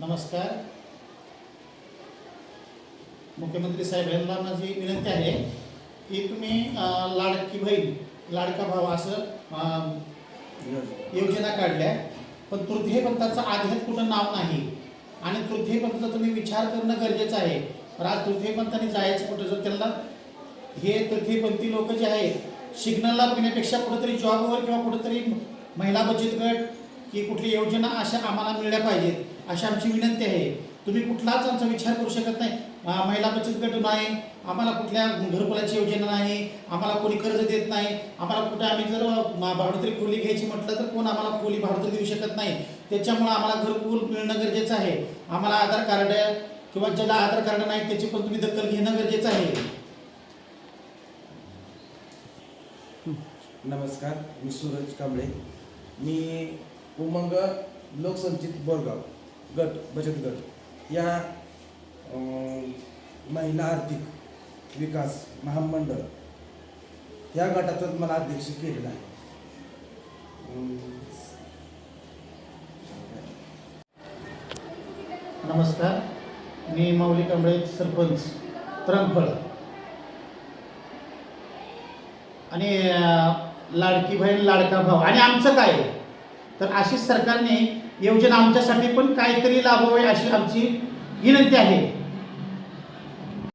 नमस्कार. मुख्यमंत्री साहेबांना माझी विनंती आहे की तुम्ही लाडकी बहीण लाडका भाव असं योजना काढल्या. पण तृतीयपंथाचा आधीच कुठं नाव नाही. आणि तृतीयपंथाचा तुम्ही विचार करणं गरजेचं आहे. तर आज तृतीयपंथाने जायचं कुठं जर त्यांना हे तृतीयपंथी लोक जे आहेत शिग्नलला पिण्यापेक्षा कुठंतरी जॉबवर किंवा कुठंतरी महिला बचत गट की कुठली योजना अशा आम्हाला मिळल्या पाहिजेत अशी आमची विनंती आहे. तुम्ही कुठलाच आमचा विचार करू शकत नाही. महिला बचत गट नाही आम्हाला कुठल्या घरकुलाची योजना नाही आम्हाला कोणी कर्ज देत नाही आम्हाला कुठे आम्ही जर अं, भाडोत्री खोली घ्यायची म्हटलं तर कोण आम्हाला खोली भाडोत्री देऊ शकत नाही. त्याच्यामुळं आम्हाला घरकुल मिळणं गरजेचं आहे. आम्हाला आधार कार्ड किंवा ज्याला आधार कार्ड नाही त्याची पण तुम्ही दखल घेणं गरजेचं आहे. नमस्कार मी सूरज कांबळे. मी उमंग लोकसंचित बोरगाव गट बचत गट. या महिला आर्थिक विकास महामंडळ या गटातच मला अध्यक्ष केलेलं आहे. नमस्कार. मी माऊली कांबळे सरपंच तरंगफळ. आणि लाडकी बहीण लाडका भाऊ. आणि आमचं काय तर अशीच सरकारने योजना आमच्यासाठी पण काहीतरी लाभावे अशी आमची विनंती आहे.